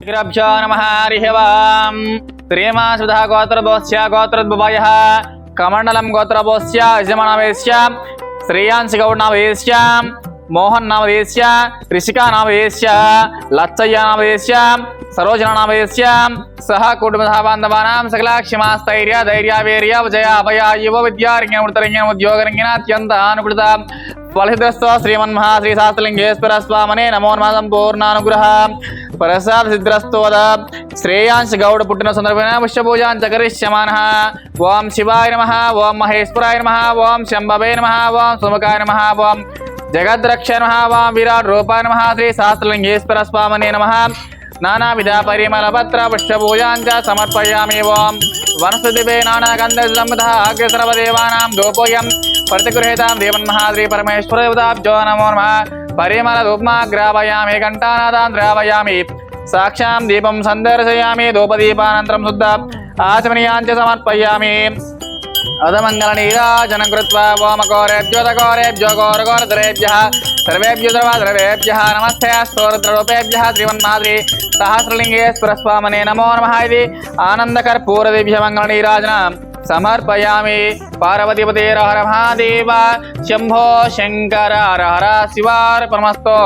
శ్రీరభ్యో నమ హరి శ్రీమా సుధా గోత్రభోస్య గోత్రోద్భవయ కమండలం గోత్రభోస్య యజమానవేశ్య శ్రేయాంశ గౌడ్ నామదేశ్య మోహన్ నామదేశ్య రిషికా నామదేశ్య లచ్చయ్య నామదేశ్య సరోజన నామదేశ్య సహ కుటుంబ బాంధవానాం సకల క్షమాస్థైర్య ధైర్య వీర్య విజయ అభయ యువ విద్యారంగ ఉత్తరంగ ఉద్యోగరంగిన అత్యంత అనుకృత ఫలసిద్రస్వ శ్రీమన్మహా శ్రీ శాస్త్రలింగేశ్వర స్వామనే నమో నమ సంపూర్ణానుగ్రహ పరసాద్ సిద్ధ్రస్తోద శ్రేయాంశ గౌడ పుట్టిన సందర్భమైన పుష్పూజాన్ చకరిష్యమాన ఓం శివాయ నమ ఓం మహేశ్వరాయ నమ ఓం శంభవే నమ ఓం సుముఖాయ నమ ఓం జగద్రక్ష నమ ఓం విరాట్ రూపాయ నమ శ్రీ శాస్త్రలింగేశ్వర స్వామి నమ. నానావిధ పరిమళపత్ర పుష్పూజాంచ సమర్పయామి ఓం. వనస్పతిపే నానాగంధ అగ్రసర్వదేవానాం గోపోయం. ప్రతిగృహేతాం పరమేశ్వర పరమేశ్వరదేవతాబ్జో నమో నమ. परिमलधूप्मा ग्रापयामि घण्टानादां द्रावयामि। साक्षां दीपं सन्दर्शयामि, धूपदीपानन्तरं शुद्ध आचमनीयाञ्च समर्पयामि। अधमङ्गलनीराजनं कृत्वा वामकोरेभ्योदकोरेभ्यो घोरघोरधरेभ्यः सर्वेभ्यो सर्वधरेभ्यः नमस्ते स्तोरद्ररूपेभ्यः श्रीमन्माद्री सहस्रलिङ्गेश्वरस्वामने नमो नमः इति आनन्दकर्पूरदिभ्यमङ्गलनीराजनम् సమర్పయామి పార్వతీపతే హర మహాదేవ శంభో శంకర హర హర శివార్పణమస్తో